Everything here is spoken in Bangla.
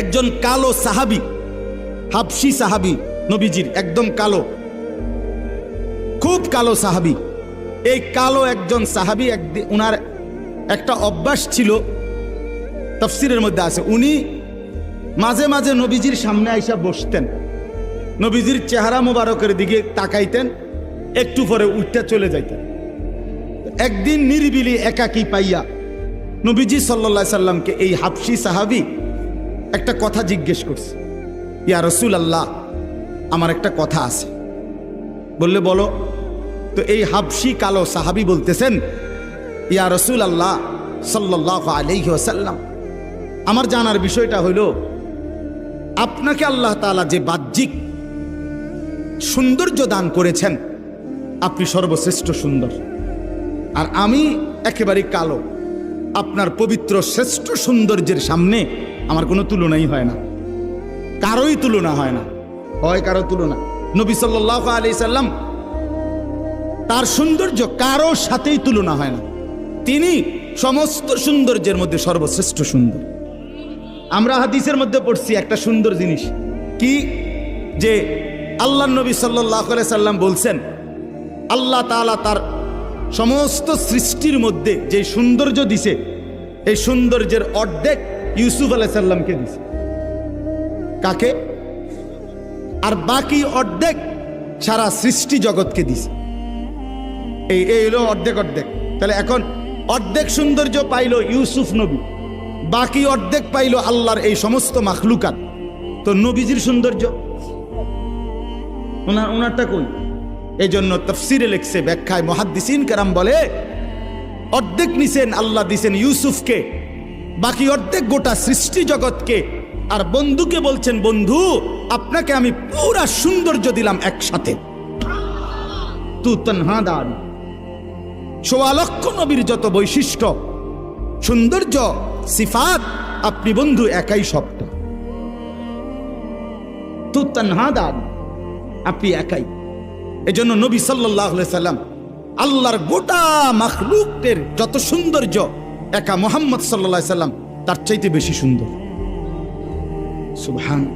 একজন কালো সাহাবি হাবসি সাহাবি, নবীজির একদম কালো, খুব কালো সাহাবি। এই কালো একজন সাহাবি একদিন উনার একটা অভ্যাস ছিল, তফসিরের মধ্যে আছে, উনি মাঝে মাঝে নবীজির সামনে আইসা বসতেন, নবীজির চেহারা মোবারকের দিকে তাকাইতেন, একটু পরে উঠতে চলে যাইতেন। একদিন নিরিবিলি একাকী পাইয়া নবীজি সাল্লা সাল্লামকে এই হাফসি সাহাবি একটা কথা জিজ্ঞেস করছে। ইয়া রসুল আল্লাহ আমার একটা কথা আছে। বললে বলো, তো এই হাবসি কালো সাহাবি বলতেছেন, ইয়া রসুল আল্লাহ সাল্লাহ আলহি ওসাল্লাম আমার জানার বিষয়টা হইল, আপনাকে আল্লাহ তাআলা যে বাহ্যিক সৌন্দর্য দান করেছেন, আপনি সর্বশ্রেষ্ঠ সুন্দর। আর আমি একেবারে কালো, আপনার পবিত্র শ্রেষ্ঠ সৌন্দর্যের সামনে আমার কোনো তুলনাই হয় না। কারোই তুলনা হয় না। হয় কারও তুলনা। নবী সাল্লাহ আলি সাল্লাম তার সৌন্দর্য কারও সাথেই তুলনা হয় না। তিনি সমস্ত সৌন্দর্যের মধ্যে সর্বশ্রেষ্ঠ সুন্দর। আমরা হাদিসের মধ্যে পড়ছি একটা সুন্দর জিনিস। কি? যে আল্লাহ নবী সাল্লাহ সাল্লাম বলছেন, আল্লাহ তাআলা তার সমস্ত সৃষ্টির মধ্যে যে সৌন্দর্য দিছে, এই সৌন্দর্যের অর্ধেক ইউসুফ আলাহ সাল্লামকে দিছে। কাকে? আর বাকি অর্ধেক সারা সৃষ্টি জগৎকে দিছে। এই এই হলো অর্ধেক অর্ধেক। তাহলে এখন অর্ধেক সৌন্দর্য পাইল ইউসুফ নবী, বাকি অর্ধেক পাইল আল্লাহর এই সমস্ত মাখলুকাত। তো নবীজির সৌন্দর্য? ওনার, ওনারটা কই? এই জন্য তফসিরে লেখছে, ব্যাখ্যায় মহাদ্দিসিন কারাম বলে, অর্ধেক নিছেন, আল্লাহ দিছেন ইউসুফকে। বাকি অর্ধেক গোটা সৃষ্টি জগৎকে। আর বন্ধুকে বলছেন, বন্ধু, আপনাকে আমি পুরা সৌন্দর্য দিলাম একসাথে। নবীর যত বৈশিষ্ট্য। সৌন্দর্য, সিফাত, আপনি বন্ধু একাই শব্দ তু দান আপনি একাই। এজন্য নবী সাল্লাহ সাল্লাম আল্লাহর গোটা মাখলুকের যত সৌন্দর্য একা মোহাম্মদ সাল্লাম তার চাইতে বেশি সুন্দর। সুবহান